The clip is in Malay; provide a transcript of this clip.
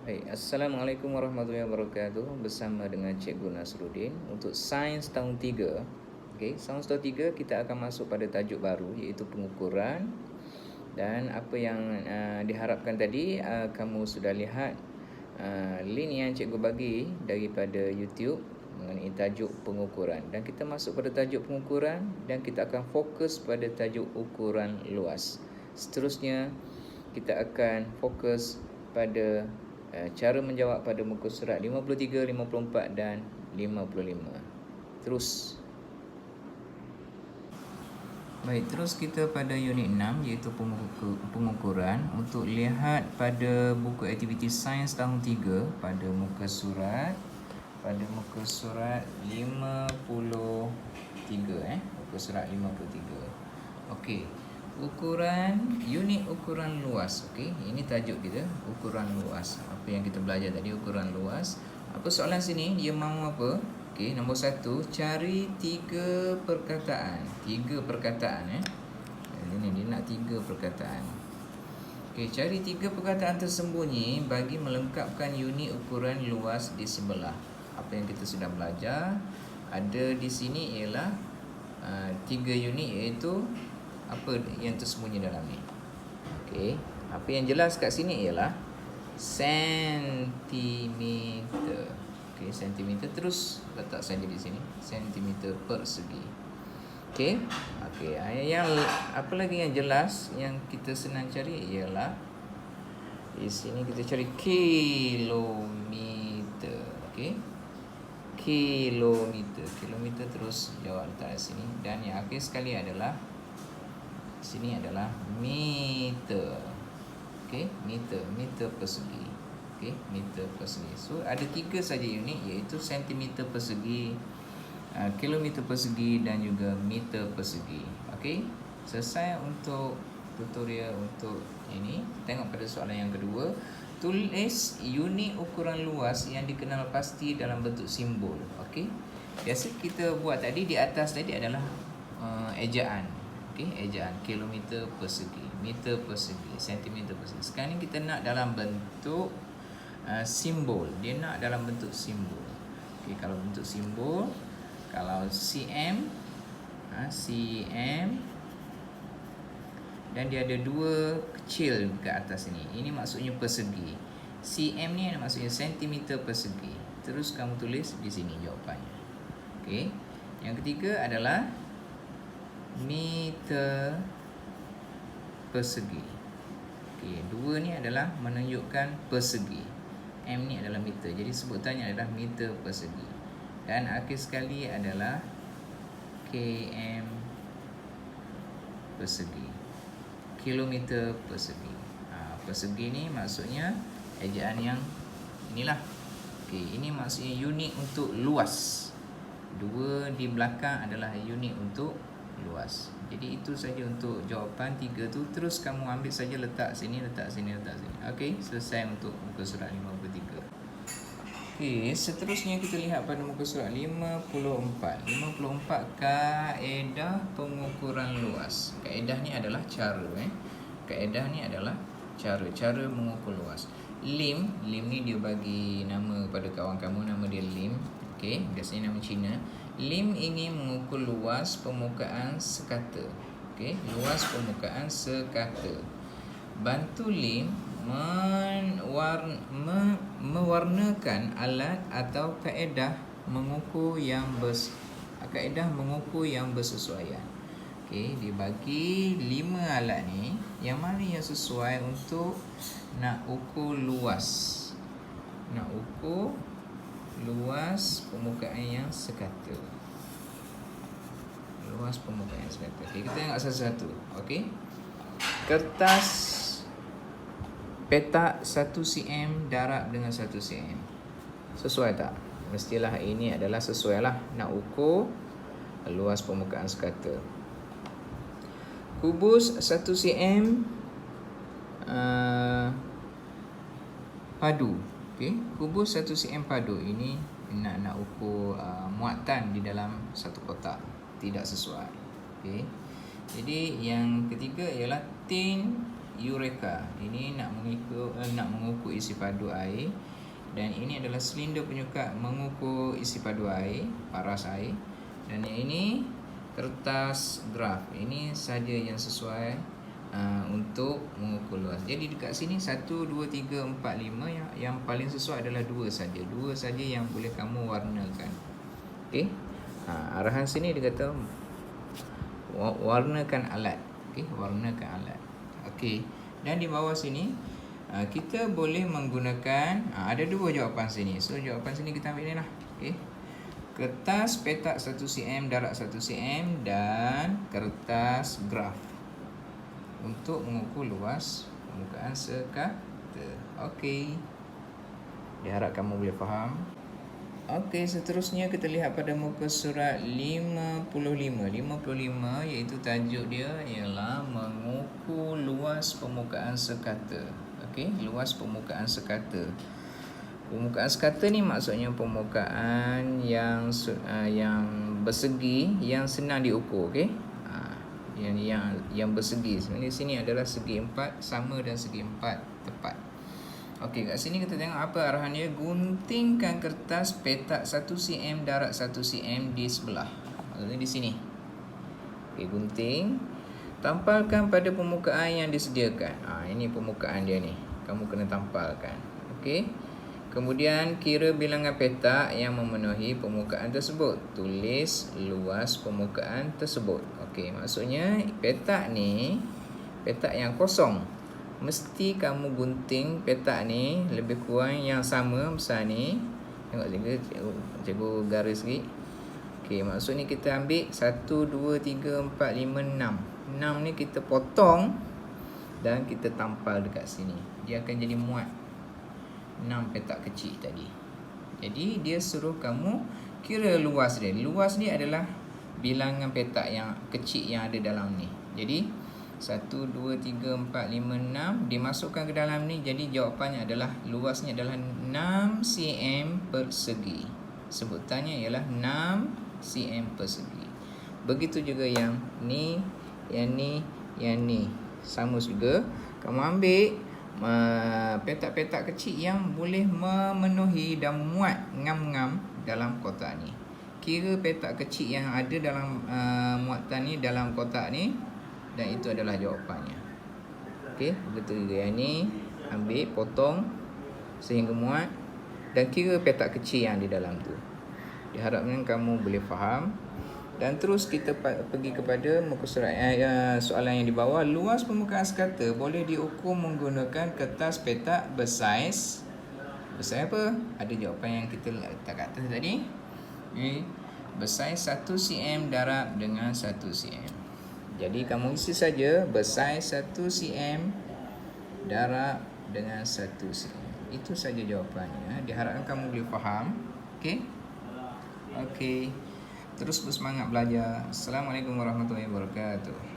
Baik, Assalamualaikum warahmatullahi wabarakatuh. Bersama dengan Cikgu Nasruddin Untuk Sains tahun 3 okay, Sains tahun 3 kita akan masuk pada tajuk baru Iaitu pengukuran. Dan apa yang uh, diharapkan tadi uh, Kamu sudah lihat uh, Link yang cikgu bagi Daripada YouTube Mengenai tajuk pengukuran. Dan kita masuk pada tajuk pengukuran Dan kita akan fokus pada tajuk ukuran luas. Seterusnya Kita akan fokus pada cara menjawab pada muka surat 53, 54 dan 55. Terus. Baik, terus kita pada unit 6 iaitu pengukuran untuk lihat pada buku aktiviti sains tahun 3 pada muka surat pada muka surat 53 eh muka surat 53. Okey ukuran unit ukuran luas okey? Ini tajuk kita ukuran luas. Apa yang kita belajar tadi ukuran luas. Apa soalan sini? Dia mahu apa? Okey nombor satu cari tiga perkataan. Tiga perkataan eh? Ini dia nak tiga perkataan. Okey cari tiga perkataan tersembunyi bagi melengkapkan unit ukuran luas di sebelah. Apa yang kita sudah belajar ada di sini ialah uh, tiga unit iaitu apa yang tersembunyi dalam ni. Okey, apa yang jelas kat sini ialah sentimeter. Okey, sentimeter terus letak saja di sini, sentimeter persegi. Okey. Okey, yang apa lagi yang jelas yang kita senang cari ialah di sini kita cari kilometer. Okey. Kilometer, kilometer terus jawab letak sini dan yang akhir sekali adalah sini adalah meter. Okey, meter, meter persegi. Okey, meter persegi. So ada tiga saja unit iaitu sentimeter persegi, uh, kilometer persegi dan juga meter persegi. Okey. Selesai untuk tutorial untuk ini. Tengok pada soalan yang kedua. Tulis unit ukuran luas yang dikenal pasti dalam bentuk simbol. Okey. Biasa kita buat tadi di atas tadi adalah uh, ejaan okey ejaan kilometer persegi meter persegi sentimeter persegi. Sekarang ni kita nak dalam bentuk uh, simbol. Dia nak dalam bentuk simbol. Okey kalau bentuk simbol kalau cm uh, cm dan dia ada dua kecil ke atas ni. Ini maksudnya persegi. Cm ni maksudnya sentimeter persegi. Terus kamu tulis di sini jawapannya. Okey. Yang ketiga adalah meter persegi. Okey, dua ni adalah menunjukkan persegi. M ni adalah meter. Jadi sebutannya adalah meter persegi. Dan akhir sekali adalah km persegi. Kilometer persegi. Ha, persegi ni maksudnya ejaan yang inilah. Okey, ini maksudnya unit untuk luas. Dua di belakang adalah unit untuk luas. Jadi itu saja untuk jawapan tiga tu. Terus kamu ambil saja letak sini, letak sini, letak sini. Okey, selesai untuk muka surat 53. Okey, seterusnya kita lihat pada muka surat 54. 54 kaedah pengukuran luas. Kaedah ni adalah cara eh. Kaedah ni adalah cara cara mengukur luas. Lim, lim ni dia bagi nama pada kawan kamu nama dia lim. Okey, biasanya nama Cina. Lim ingin mengukur luas permukaan sekata. Okey, luas permukaan sekata. Bantu Lim me, mewarnakan alat atau kaedah mengukur yang bers kaedah mengukur yang bersesuaian. Okey, dibagi lima alat ni yang mana yang sesuai untuk nak ukur luas. Nak ukur luas permukaan yang sekata. Luas permukaan yang sekata. Okay, kita tengok satu-satu. Okey. Kertas petak 1 cm darab dengan 1 cm. Sesuai tak? Mestilah ini adalah sesuai lah. Nak ukur luas permukaan sekata. Kubus 1 cm uh, padu Okey, kubus 1 cm padu ini nak nak ukur uh, muatan di dalam satu kotak tidak sesuai. Okey. Jadi yang ketiga ialah tin Eureka. Ini nak mengukur uh, nak mengukur isi padu air dan ini adalah silinder penyukat mengukur isi padu air, paras air. Dan yang ini kertas graf. Ini saja yang sesuai uh, untuk mengukur luas. Jadi dekat sini 1 2 3 4 5 yang yang paling sesuai adalah dua saja. Dua saja yang boleh kamu warnakan. Okey. Ha, arahan sini dia kata warnakan alat. Okey, warnakan alat. Okey. Dan di bawah sini uh, kita boleh menggunakan ada dua jawapan sini. So jawapan sini kita ambil ni lah. Okey. Kertas petak 1 cm darat 1 cm dan kertas graf untuk mengukur luas permukaan sekata. Okey. Diharap kamu boleh faham. Okey, seterusnya kita lihat pada muka surat 55. 55 iaitu tajuk dia ialah mengukur luas permukaan sekata. Okey, luas permukaan sekata. Permukaan sekata ni maksudnya permukaan yang uh, yang bersegi yang senang diukur, okey? Yang yang yang bersegi. Sebenarnya sini adalah segi empat sama dan segi empat tepat. Okey, kat sini kita tengok apa arahan dia. Guntingkan kertas petak 1 cm darat 1 cm di sebelah. Maksudnya di sini. Okey, gunting. Tampalkan pada permukaan yang disediakan. Ha, ini permukaan dia ni. Kamu kena tampalkan. Okey. Kemudian kira bilangan petak yang memenuhi permukaan tersebut. Tulis luas permukaan tersebut. Okey, maksudnya petak ni petak yang kosong. Mesti kamu gunting petak ni lebih kurang yang sama besar ni. Tengok cikgu cikgu, garis sikit. Ok maksud ni kita ambil 1, 2, 3, 4, 5, 6 6 ni kita potong dan kita tampal dekat sini. Dia akan jadi muat 6 petak kecil tadi. Jadi dia suruh kamu kira luas dia. Luas ni adalah bilangan petak yang kecil yang ada dalam ni. Jadi 1, 2, 3, 4, 5, 6 Dimasukkan ke dalam ni. Jadi jawapannya adalah Luasnya adalah 6 cm persegi. Sebutannya ialah 6 cm persegi. Begitu juga yang ni Yang ni Yang ni. Sama juga. Kamu ambil Petak-petak kecil yang boleh memenuhi dan muat ngam-ngam dalam kotak ni. Kira petak kecil yang ada dalam uh, muatan ni dalam kotak ni dan itu adalah jawapannya. Okey, betul juga yang ni ambil potong sehingga muat dan kira petak kecil yang di dalam tu. Diharapkan kamu boleh faham dan terus kita pergi kepada muka surat uh, soalan yang di bawah luas permukaan sekata boleh diukur menggunakan kertas petak bersaiz besar apa? Ada jawapan yang kita letak kat atas tadi. Okay. Bersaiz 1 cm darab dengan 1 cm. Jadi kamu isi saja bersaiz 1 cm darab dengan 1 cm. Itu saja jawapannya. Diharapkan kamu boleh faham. Okey? Okey. Terus bersemangat belajar. Assalamualaikum warahmatullahi wabarakatuh.